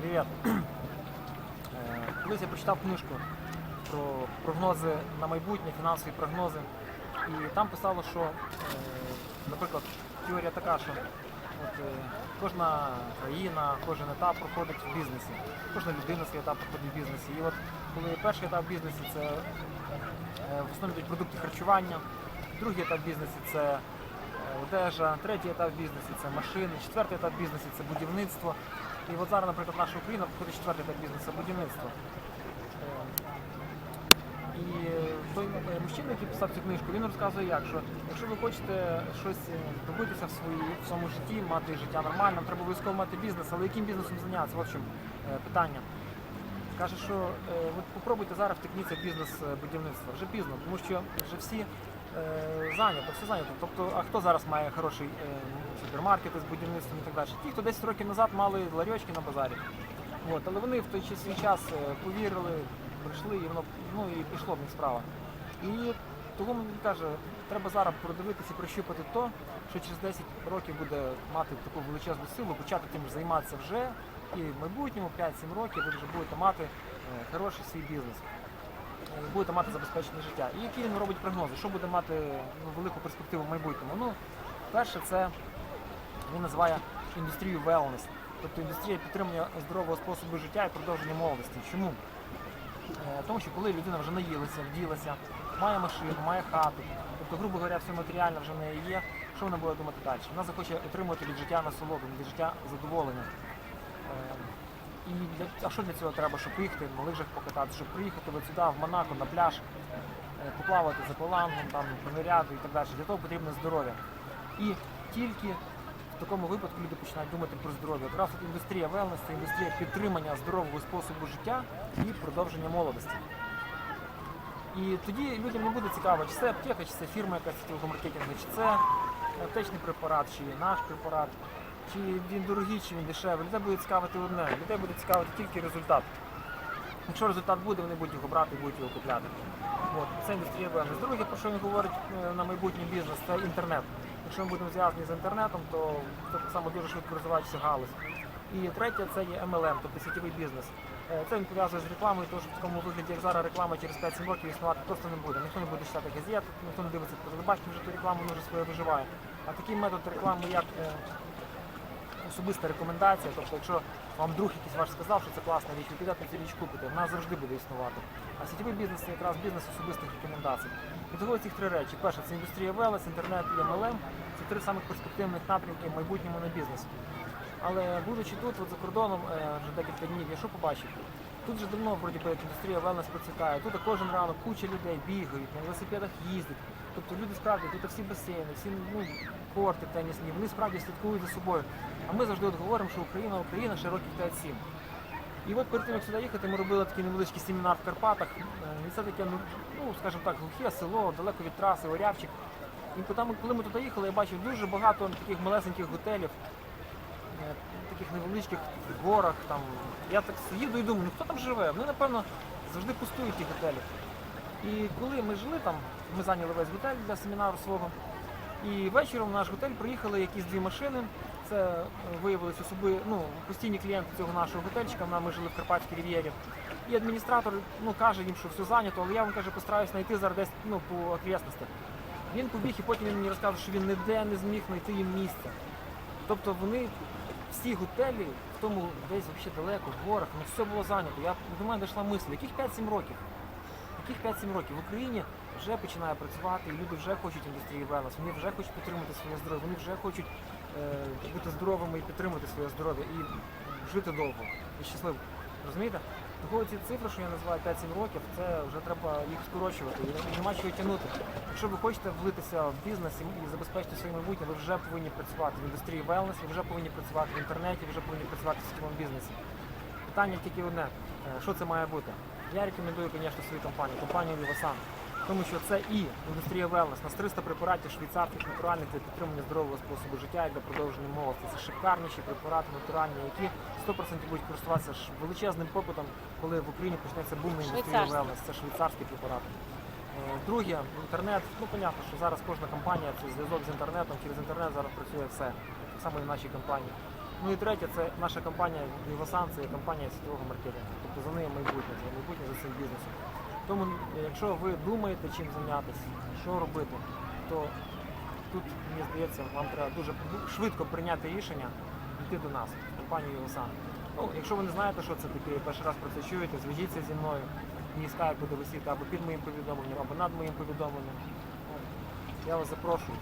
Привіт. Е, Колись я прочитав книжку про прогнози на майбутнє, фінансові прогнози. І там писало, що, е, наприклад, теорія така, що от, е, кожна країна, кожен етап проходить в бізнесі. Кожна людина свій етап проходить в бізнесі. І от коли перший етап в бізнесі це е, в основному продукти харчування, другий етап бізнесі це е, одежа, третій етап бізнесі це машини, четвертий етап бізнесі це будівництво. І от зараз, наприклад, наша Україна проходить четвертий етап бізнесу будівництво. Е, І той е, мужчина, який писав цю книжку, він розказує, як що якщо ви хочете щось е, добитися в своїй в своєму житті, мати життя нормально, треба обов'язково мати бізнес, але яким бізнесом зайнятися? В е, питання. Каже, що от попробуйте зараз втекніться в бізнес будівництва. Вже пізно, тому що вже всі зайнято, все зайнято. Тобто, а хто зараз має хороший е, супермаркети з будівництвом і так далі? Ті, хто 10 років назад мали ларьочки на базарі. От, але вони в той чи- свій час е, повірили, прийшли і воно ну, і пішло в них справа. І тому він каже, треба зараз продивитися прощупати то, що через 10 років буде мати таку величезну силу, почати тим займатися вже. І в майбутньому 5-7 років ви вже будете мати е, хороший свій бізнес. Е, Будете мати забезпечене життя. І які він робить прогнози, що буде мати ну, велику перспективу в майбутньому. Ну, перше, це він називає індустрію wellness, тобто індустрія підтримання здорового способу життя і продовження молодості. Чому? Е, Тому що коли людина вже наїлася, вділася, має машину, має хату, тобто, грубо говоря, все матеріальне вже в неї є, що вона буде думати далі? Вона захоче отримувати від життя насолоду, від життя задоволення. Е, І для, а що для цього треба? Щоб поїхати на лижах покататися, щоб приїхати от сюди, в Монако, на пляж, е, поплавати за аквалангом, там, пониряти і так далі. Для того потрібне здоров'я. І тільки в такому випадку люди починають думати про здоров'я. Якраз от індустрія wellness – це індустрія підтримання здорового способу життя і продовження молодості. І тоді людям не буде цікаво, чи це аптека, чи це фірма якась маркетингу, чи це аптечний препарат, чи наш препарат, чи він дорогий, чи він дешевий. Людей буде цікавити одне, людей буде цікавити тільки результат. Якщо результат буде, вони будуть його брати і будуть його купляти. От, це індустрія wellness. Друге, про що він говорить е, на майбутній бізнес, це інтернет. Якщо ми будемо зв'язані з інтернетом, то це так само дуже швидко розвивається галузь. І третє це є MLM, тобто сітєвий бізнес. Е, Це він пов'язує з рекламою, тому що в такому вигляді, як зараз реклама через 5-7 років існувати просто не буде. Ніхто не буде читати газет, ніхто не дивиться по телебаченню, вже ту рекламу вже своє виживає. А такий метод реклами, як е, особиста рекомендація, тобто якщо вам друг якийсь ваш сказав, що це класна річ, ви підете цю річ купите, вона завжди буде існувати. А сітєвий бізнес це якраз бізнес особистих рекомендацій. І ці три речі. Перше, це індустрія велес, інтернет і MLM. Це три самих перспективних напрямки в майбутньому на бізнес. Але будучи тут, от за кордоном, е, вже декілька днів, я що побачив? Тут вже давно вроді індустрія велнес процвітає. Тут кожен ранок куча людей бігають, на велосипедах їздять. Тобто люди справді, тут всі басейни, всі ну, корти тенісні, вони справді слідкують за собою. А ми завжди от говоримо, що Україна, Україна ще років 5-7. І от перед тим, як сюди їхати, ми робили такий невеличкий семінар в Карпатах. Е, І це таке, ну, ну скажімо так, глухе село, далеко від траси, Орявчик. І там, коли ми туди їхали, я бачив дуже багато таких малесеньких готелів, е, таких невеличких горах. Там. Я так їду і думаю, ну хто там живе? Вони, напевно, завжди пустують ті готелі. І коли ми жили там, ми зайняли весь готель для семінару свого. І вечором в наш готель приїхали якісь дві машини. Це е, виявилися особи, ну, постійні клієнти цього нашого готельчика. Ми жили в Карпатській рів'єрі. І адміністратор ну, каже їм, що все зайнято, але я вам каже, постараюсь знайти зараз десь ну, по окрестностях. Він побіг і потім він мені розказав, що він ніде не зміг знайти їм місця. Тобто вони всі готелі в тому десь взагалі далеко, в горах, ну все було зайнято. Я до мене дійшла мисль, яких 5-7 років? Яких 5-7 років в Україні вже починає працювати, і люди вже хочуть індустрії wellness, вони вже хочуть підтримувати своє здоров'я, вони вже хочуть е, бути здоровими і підтримувати своє здоров'я і жити довго і щасливо. Розумієте? Того ці цифри, що я називаю 5-7 років, це вже треба їх скорочувати, і нема чого тягнути. Якщо ви хочете влитися в бізнес і забезпечити своє майбутнє, ви вже повинні працювати в індустрії wellness, ви вже повинні працювати в інтернеті, ви вже повинні працювати в сітєвому бізнесі. Питання тільки одне, е, що це має бути? Я рекомендую, звісно, свою компанію, компанію Vivasan. Тому що це і індустрія wellness, на 300 препаратів швейцарських натуральних для підтримання здорового способу життя і для продовження молодості. Це шикарніші препарати натуральні, які 100% будуть користуватися величезним попитом, коли в Україні почнеться бум на індустрію wellness. Це швейцарські препарати. Е, Друге, інтернет. Ну, понятно, що зараз кожна компанія це зв'язок з інтернетом, через інтернет зараз працює все. Так само і в нашій компанії. Ну і третє, це наша компанія Вівасан, це компанія світового маркетингу. Тобто за нею майбутнє, це майбутнє за цим бізнесом. Тому, е, якщо ви думаєте, чим зайнятися, що робити, то тут, мені здається, вам треба дуже швидко прийняти рішення йти до нас, компанію Вівасан. Ну, якщо ви не знаєте, що це таке, перший раз про це чуєте, зв'яжіться зі мною. Мій скайп буде висіти або під моїм повідомленням, або над моїм повідомленням. Я вас запрошую.